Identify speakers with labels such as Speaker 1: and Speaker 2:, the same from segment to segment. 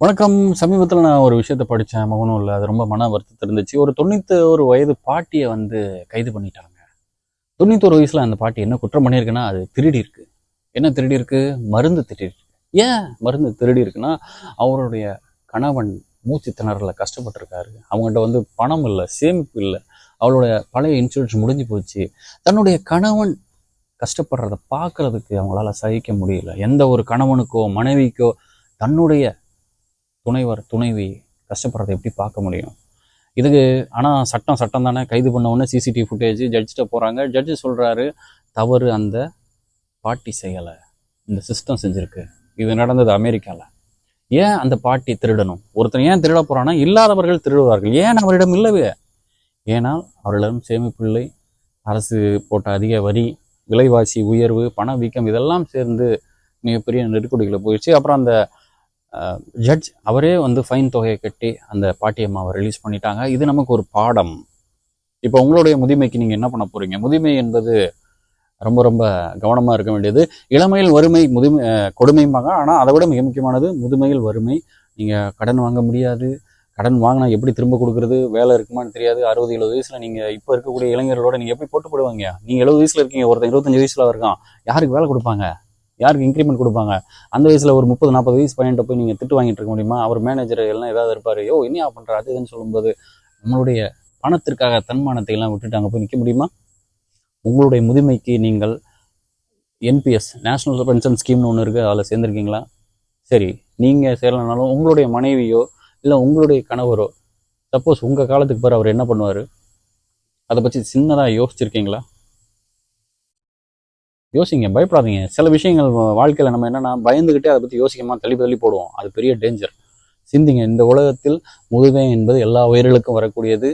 Speaker 1: வணக்கம். சமீபத்தில் நான் ஒரு விஷயத்த படித்தேன் மகனும் இல்லை. அது ரொம்ப மன வருத்தத்தை இருந்துச்சு. ஒரு தொண்ணூத்தோரு வயது பாட்டியை வந்து கைது பண்ணிட்டாங்க. தொண்ணூத்தோரு வயசில் அந்த பாட்டி என்ன குற்றம் பண்ணியிருக்குன்னா அது திருடி இருக்கு. என்ன திருடி இருக்கு? மருந்து திருடி இருக்கு. ஏன் மருந்து திருடி இருக்குன்னா அவருடைய கணவன் மூச்சு திணறல கஷ்டப்பட்டிருக்காரு. அவங்ககிட்ட வந்து பணம் இல்லை சேமிப்பு இல்லை. அவளுடைய பழைய இன்சூரன்ஸ் முடிஞ்சு போச்சு. தன்னுடைய கணவன் கஷ்டப்படுறத பார்க்கறதுக்கு அவங்களால சகிக்க முடியல. எந்த ஒரு கணவனுக்கோ மனைவிக்கோ தன்னுடைய துணைவர் துணைவி கஷ்டப்படுறதை எப்படி பார்க்க முடியும்? இதுக்கு ஆனால் சட்டம் சட்டம் தானே. கைது பண்ண உடனே சிசிடிவி ஃபுட்டேஜ் ஜட்ஜிட்ட போகிறாங்க ஜட்ஜு சொல்கிறாரு தவறு அந்த பாட்டி செய்யலை இந்த சிஸ்டம் செஞ்சுருக்கு. இது நடந்தது அமெரிக்காவில் ஏன் அந்த பாட்டி திருடணும்? ஒருத்தன் ஏன் திருட போகிறான்னா இல்லாதவர்கள் திருடுவார்கள். ஏன் அவரிடம் இல்லவே? ஏனால் அவர்களிடம் சேமிப்பில்லை அரசு போட்ட அதிக வரி விலைவாசி உயர்வு பணவீக்கம் இதெல்லாம் சேர்ந்து மிகப்பெரிய நெருக்கடிகளை போயிடுச்சு. அப்புறம் அந்த ஜட்ஜ் அவரே வந்து ஃபைன் தொகையை கட்டி அந்த பாட்டியம்மா அவர் ரிலீஸ் பண்ணிட்டாங்க. இது நமக்கு ஒரு பாடம். இப்போ உங்களுடைய முதுமைக்கு நீங்கள் என்ன பண்ண போகிறீங்க முதுமை என்பது ரொம்ப ரொம்ப கவனமாக இருக்க வேண்டியது. இளமையில் வறுமை முதுமை கொடுமைம்பாங்க ஆனால் அதை விட மிக முக்கியமானது முதுமையில் வறுமை. நீங்கள் கடன் வாங்க முடியாது. கடன் வாங்கினா எப்படி திரும்ப கொடுக்குறது? வேலை இருக்குமான்னு தெரியாது. அறுபது எழுபது வயசில் நீங்கள் இப்போ இருக்கக்கூடிய இளைஞர்களோட நீங்கள் எப்படி போட்டு போடுவாங்க நீங்கள் எழுபது வயசில் இருக்கீங்க ஒருத்தன் இருபத்தஞ்சு வயசில் இருக்கான். யாருக்கு வேலை கொடுப்பாங்க? யாருக்கு இன்க்ரிமெண்ட் கொடுப்பாங்க? அந்த வயசில் ஒரு முப்பது நாற்பது வயசு பையன்கிட்ட போய் நீங்கள் திட்டு வாங்கிட்டு இருக்க முடியுமா? அவர் மேனேஜர் எல்லாம் ஏதாவது இருப்பார் யோ என்ன பண்ணுற அது இதுன்னு சொல்லும்போது நம்மளுடைய பணத்திற்காக தன்மானத்தை எல்லாம் விட்டுட்டு அங்கே போய் நிற்க முடியுமா? உங்களுடைய முதுமைக்கு நீங்கள் என்பிஎஸ் நேஷ்னல் பென்ஷன் ஸ்கீம்னு ஒன்று இருக்குது அதில் சேர்ந்துருக்கீங்களா? சரி நீங்கள் சேரலனாலும் உங்களுடைய மனைவியோ இல்லை உங்களுடைய கணவரோ சப்போஸ் உங்கள் காலத்துக்கு பிறகு அவர் என்ன பண்ணுவார்? அதை பற்றி சின்னதாக யோசிச்சிருக்கீங்களா? யோசிங்க பயப்படாதீங்க. சில விஷயங்கள் வாழ்க்கையில் நம்ம என்னென்னா பயந்துக்கிட்டே அதை பற்றி யோசிக்கமா தள்ளி தள்ளி போடுவோம். அது பெரிய டேஞ்சர் சிந்திங்க இந்த உலகத்தில் முதுமை என்பது எல்லா உயிர்களுக்கும் வரக்கூடியது.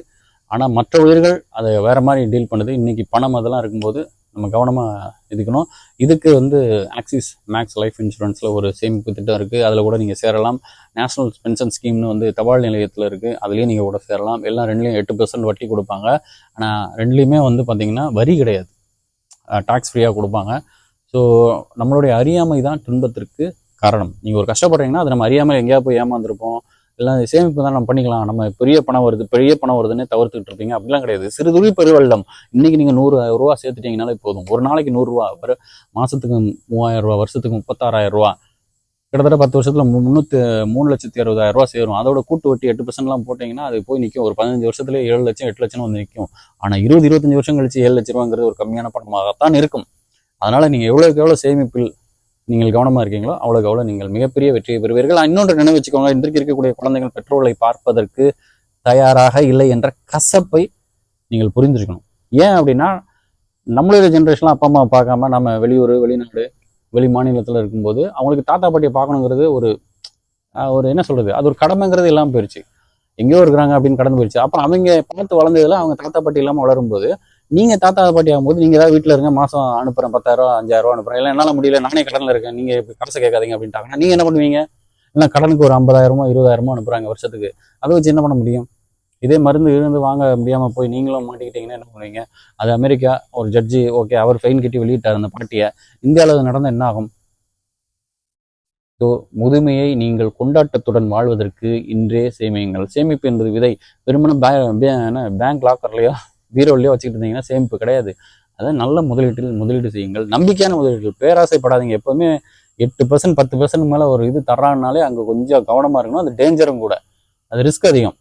Speaker 1: ஆனால் மற்ற உயிர்கள் அதை வேற மாதிரி டீல் பண்ணுது. இன்றைக்கி பணம் அதெல்லாம் இருக்கும்போது நம்ம கவனமாக இதுக்கணும் இதுக்கு வந்து ஆக்சிஸ் மேக்ஸ் லைஃப் இன்சூரன்ஸில் ஒரு சேமிப்பு திட்டம் இருக்குது அதில் கூட நீங்கள் சேரலாம். நேஷனல் பென்ஷன் ஸ்கீம்னு வந்து தபால் நிலையத்தில் இருக்குது அதுலேயும் நீங்கள் கூட சேரலாம். எல்லாம் ரெண்டுலேயும் எட்டு பர்சன்ட் வட்டி கொடுப்பாங்க. ஆனால் ரெண்டுலேயுமே வந்து பார்த்திங்கன்னா வரி கிடையாது. டாக்ஸ் ஃப்ரீயாக கொடுப்பாங்க. ஸோ நம்மளுடைய அறியாமை தான் துன்பத்திற்கு காரணம். நீங்கள் ஒரு கஷ்டப்படுறீங்கன்னா அது நம்ம அறியாமல் எங்கேயா போய் ஏமாந்துருப்போம். இல்லை சேமிப்பு தான் நம்ம பண்ணிக்கலாம். நம்ம பெரிய பணம் வருது பெரிய பணம் வருதுன்னு தவிர்த்துக்கிட்டு இருப்பீங்க. அப்படிலாம் கிடையாது. சிறு துளி பெருவெள்ளம். இன்னைக்கு நீங்கள் நூறு ரூபா சேர்த்துட்டீங்கனாலே போதும். ஒரு நாளைக்கு நூறுரூவா ஒரு மாதத்துக்கு மூவாயிரம் ரூபா வருஷத்துக்கு முப்பத்தாறாயிரம் ரூபா. கிட்டத்தட்ட பத்து வருஷத்தில் முந்நூற்றி மூணு லட்சத்தி அறுபதாயிரம் ரூபா சேரும். அதோட கூட்டு வட்டி எட்டு பர்சன்ட்லாம் போட்டிங்கன்னா அது போய் நிற்கும் ஒரு பதினஞ்சு வருஷத்துல ஏழு லட்சம் எட்டு லட்சம் வந்து நிற்கும் ஆனால் இருபது இருபத்தஞ்சு வருஷம் கழிச்சு ஏழு லட்ச ரூபாங்கிறது ஒரு கம்மியான பணமாகத்தான் இருக்கும். அதனால் நீங்கள் எவ்வளோக்கு எவ்வளோ சேமிப்பில் நீங்கள் கவனமாக இருக்கீங்களோ அவ்வளோக்கு எவ்வளோ நீங்கள் மிகப்பெரிய வெற்றியை பெறுவீர்கள். இன்னொன்று நினைவு வச்சுக்கோங்க. இன்றைக்கு இருக்கக்கூடிய குழந்தைகள் பெற்றோர்களை பார்ப்பதற்கு தயாராக இல்லை என்ற கசப்பை நீங்கள் புரிஞ்சிருக்கணும் ஏன் அப்படின்னா நம்மளுடைய ஜென்ரேஷன்லாம் அப்பா அம்மா பார்க்காம நம்ம வெளியூர் வெளிநாடு வெளி மாநிலத்தில் இருக்கும்போது அவங்களுக்கு தாத்தா பாட்டியை பார்க்கணுங்கிறது ஒரு ஒரு என்ன சொல்றது? அது ஒரு கடமைங்கிறது இல்லாமல் போயிடுச்சு எங்கேயோ இருக்கிறாங்க அப்படின்னு கடந்து போயிடுச்சு அப்புறம் அவங்க பார்த்து வளர்ந்ததுல அவங்க தாத்தா பாட்டி இல்லாமல் வளரும்போது நீங்க தாத்தா பாட்டி ஆகும்போது நீங்கள் ஏதாவது வீட்டில் இருங்க மாதம் அனுப்புறேன் பத்தாயிரம் அஞ்சாயிரம் அனுப்புகிறேன் இல்லை என்னால் முடியல நானே கடனில் இருக்கேன் நீங்கள் இப்ப கேட்காதீங்க அப்படின்ட்டாங்கன்னா நீங்கள் என்ன பண்ணுவீங்க? இல்லை கடனுக்கு ஒரு ஐம்பதாயிரமோ இருபதாயிரமோ அனுப்புறாங்க வருஷத்துக்கு. அதை வச்சு என்ன பண்ண முடியும்? இதே மருந்து இருந்து வாங்க முடியாமல் போய் நீங்களும் மாட்டிக்கிட்டீங்கன்னா என்ன பண்ணுவீங்க? அது அமெரிக்கா ஒரு ஜட்ஜி ஓகே அவர் ஃபைன் கட்டி வெளியிட்டார் அந்த பாட்டியை. இந்தியாவில் நடந்த நடந்தால் என்ன ஆகும்? ஸோ முதுமையை நீங்கள் கொண்டாட்டத்துடன் வாழ்வதற்கு இன்றே சேமியுங்கள். சேமிப்பு என்பது விதை. வெறுமனே என்ன பேங்க் லாக்கர்லையோ பீரோலையோ வச்சுக்கிட்டு இருந்தீங்கன்னா சேமிப்பு கிடையாது. அதான் நல்ல முதலீட்டில் முதலீடு செய்யுங்கள். நம்பிக்கையான முதலீடுகள். பேராசைப்படாதீங்க. எப்பவுமே எட்டு பர்சன்ட் பத்து பர்சன்ட் மேலே ஒரு இது தர்றாங்கனாலே அங்கே கொஞ்சம் கவனமாக இருக்கணும். அது டேஞ்சரும் கூட. அது ரிஸ்க் அதிகம்.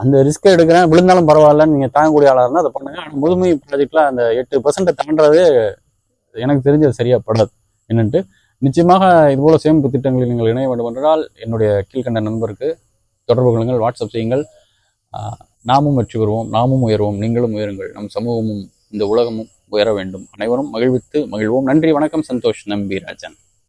Speaker 1: அந்த ரிஸ்க் எடுக்கிறேன். விழுந்தாலும் பரவாயில்லன்னு நீங்கள் தாங்கக்கூடிய ஆளாக இருந்தால் அதை பண்ணுங்க. ஆனால் முதுமை ப்ராஜெக்டில் அந்த எட்டு பர்சன்ட்டை தாண்டது எனக்கு தெரிஞ்சது சரியா படாது. என்னன்ட்டு நிச்சயமாக இதுபோல சேமிப்பு திட்டங்களில் நீங்கள் இணைய வேண்டும் என்றால் என்னுடைய கீழ்கண்ட நண்பருக்கு தொடர்பு கொள்ளுங்கள் வாட்ஸ்அப் செய்யுங்கள். நாமும் வெற்றி பெறுவோம் நாமும் உயர்வோம் நீங்களும் உயருங்கள். நம் சமூகமும் இந்த உலகமும் உயர வேண்டும். அனைவரும் மகிழ்வித்து மகிழ்வோம். நன்றி வணக்கம். சந்தோஷ் நம்பி ராஜன்.